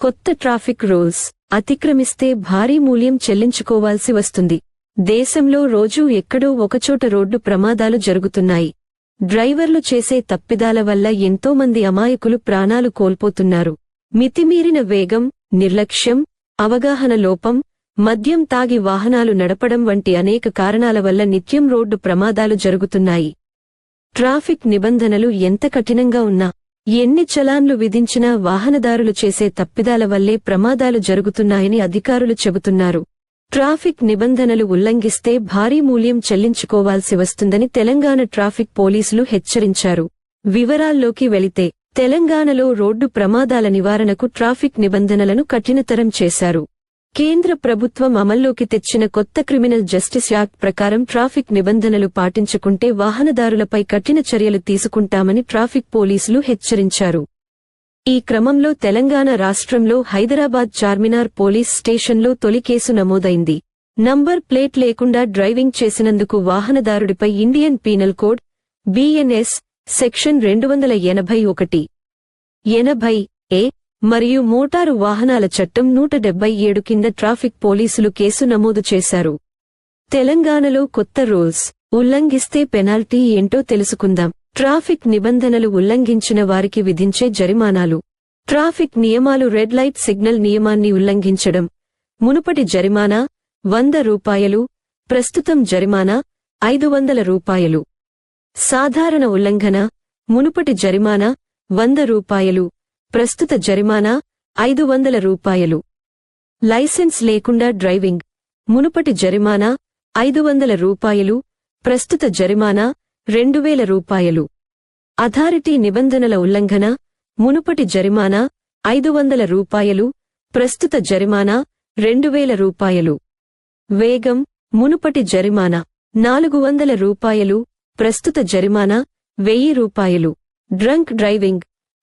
కొత్త traffic rules అతిక్రమిస్తే భారీ మూల్యం చెల్లించుకోవాల్సి వస్తుంది. దేశంలో రోజూ ఎక్కడో ఒకచోట రోడ్డు ప్రమాదాలు జరుగుతున్నాయి. డ్రైవర్లు చేసే తప్పిదాల వల్ల ఎంతోమంది అమాయకులు ప్రాణాలు కోల్పోతున్నారు. మితిమీరిన వేగం నిర్లక్ష్యం అవగాహన లోపం మద్యం తాగి వాహనాలు నడపడం వంటి అనేక కారణాల వల్ల నిత్యం రోడ్డు ప్రమాదాలు జరుగుతున్నాయి. ట్రాఫిక్ నిబంధనలు ఎంత కఠినంగా ఉన్నా ఎన్ని చలాన్లు విధించినా వాహనదారులు చేసే తప్పిదాల వల్లే ప్రమాదాలు జరుగుతున్నాయని అధికారులు చెబుతున్నారు. ట్రాఫిక్ నిబంధనలు ఉల్లంఘిస్తే భారీ మూల్యం చెల్లించుకోవాల్సి వస్తుందని తెలంగాణ ట్రాఫిక్ పోలీసులు హెచ్చరించారు. వివరాల్లోకి వెళితే తెలంగాణలో రోడ్డు ప్రమాదాల నివారణకు ట్రాఫిక్ నిబంధనలను కఠినతరం చేశారు. కేంద్ర ప్రభుత్వం అమల్లోకి తెచ్చిన కొత్త క్రిమినల్ జస్టిస్ యాక్ట్ ప్రకారం ట్రాఫిక్ నిబంధనలు పాటించకుంటే వాహనదారులపై కఠిన చర్యలు తీసుకుంటామని ట్రాఫిక్ పోలీసులు హెచ్చరించారు. ఈ క్రమంలో తెలంగాణ రాష్ట్రంలో హైదరాబాద్ చార్మినార్ పోలీస్ స్టేషన్లో తొలి కేసు నమోదైంది. నంబర్ ప్లేట్ లేకుండా డ్రైవింగ్ చేసినందుకు వాహనదారుడిపై Indian penal code BNS section రెండు వందల ఎనభై ఒకటి. ఎనభై ఏ మరియు మోటారు వాహనాల చట్టం నూట డెబ్బై ఏడు కింద ట్రాఫిక్ పోలీసులు కేసు నమోదు చేశారు. తెలంగాణలో కొత్త రూల్స్. ఉల్లంఘిస్తే పెనాల్టీ ఏంటో తెలుసుకుందాం. ట్రాఫిక్ నిబంధనలు ఉల్లంఘించిన వారికి విధించే జరిమానాలు. ట్రాఫిక్ నియమాలు రెడ్ లైట్ సిగ్నల్ నియమాన్ని ఉల్లంఘించడం. మునుపటి జరిమానా? వంద రూపాయలు. ప్రస్తుతం జరిమానా? ఐదు వందల రూపాయలు. సాధారణ ఉల్లంఘన? మునుపటి జరిమానా? వంద రూపాయలు. ప్రస్తుత జరిమానా ఐదు వందల రూపాయలు. లైసెన్స్ లేకుండా డ్రైవింగ్. మునుపటి జరిమానా ఐదు వందల రూపాయలు ప్రస్తుత జరిమానా రెండు వేల రూపాయలు. అథారిటీ నిబంధనల ఉల్లంఘన మునుపటి జరిమానా ఐదు వందల రూపాయలు ప్రస్తుత జరిమానా రెండు వేల రూపాయలు. వేగం మునుపటి జరిమానా నాలుగు వందల రూపాయలు ప్రస్తుత జరిమానా వెయ్యి రూపాయలు. డ్రంక్ డ్రైవింగ్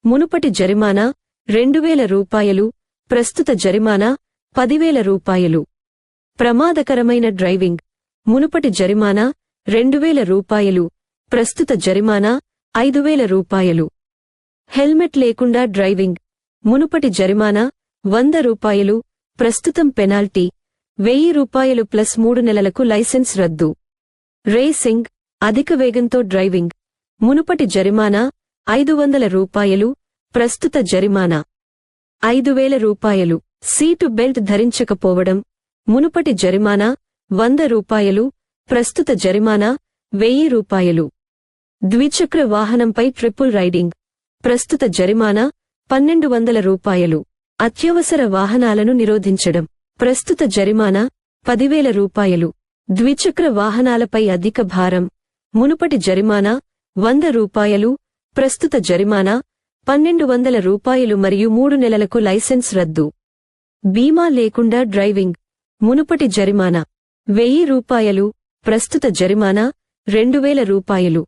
మునుపటి జరిమానా రెండు వేల రూపాయలు ప్రస్తుత జరిమానా పదివేల రూపాయలు. ప్రమాదకరమైన డ్రైవింగ్. మునుపటి జరిమానా రెండు వేల రూపాయలు ప్రస్తుత జరిమానా ఐదు వేల రూపాయలు. హెల్మెట్ లేకుండా డ్రైవింగ్. మునుపటి జరిమానా వంద రూపాయలు ప్రస్తుతం పెనాల్టీ వెయ్యి రూపాయలు ప్లస్ మూడు నెలలకు లైసెన్స్ రద్దు. రేసింగ్ అధిక వేగంతో డ్రైవింగ్. మునుపటి జరిమానా ఐదు వందల రూపాయలు ప్రస్తుత జరిమానా. ఐదు వేల రూపాయలు సీటు బెల్ట్ ధరించకపోవడం మునుపటి జరిమానా వంద రూపాయలు ప్రస్తుత జరిమానా వెయ్యి రూపాయలు. ద్విచక్ర వాహనంపై ట్రిపుల్ రైడింగ్ ప్రస్తుత జరిమానా పన్నెండు వందల రూపాయలు. అత్యవసర వాహనాలను నిరోధించడం ప్రస్తుత జరిమానా పదివేల రూపాయలు. ద్విచక్ర వాహనాలపై అధిక భారం మునుపటి జరిమానా వంద రూపాయలు ప్రస్తుత జరిమానా పన్నెండు వందల రూపాయలు మరియు మూడు నెలలకు లైసెన్స్ రద్దు. బీమా లేకుండా డ్రైవింగ్ మునుపటి జరిమానా వెయ్యి రూపాయలు ప్రస్తుత జరిమానా రెండు వేల రూపాయలు.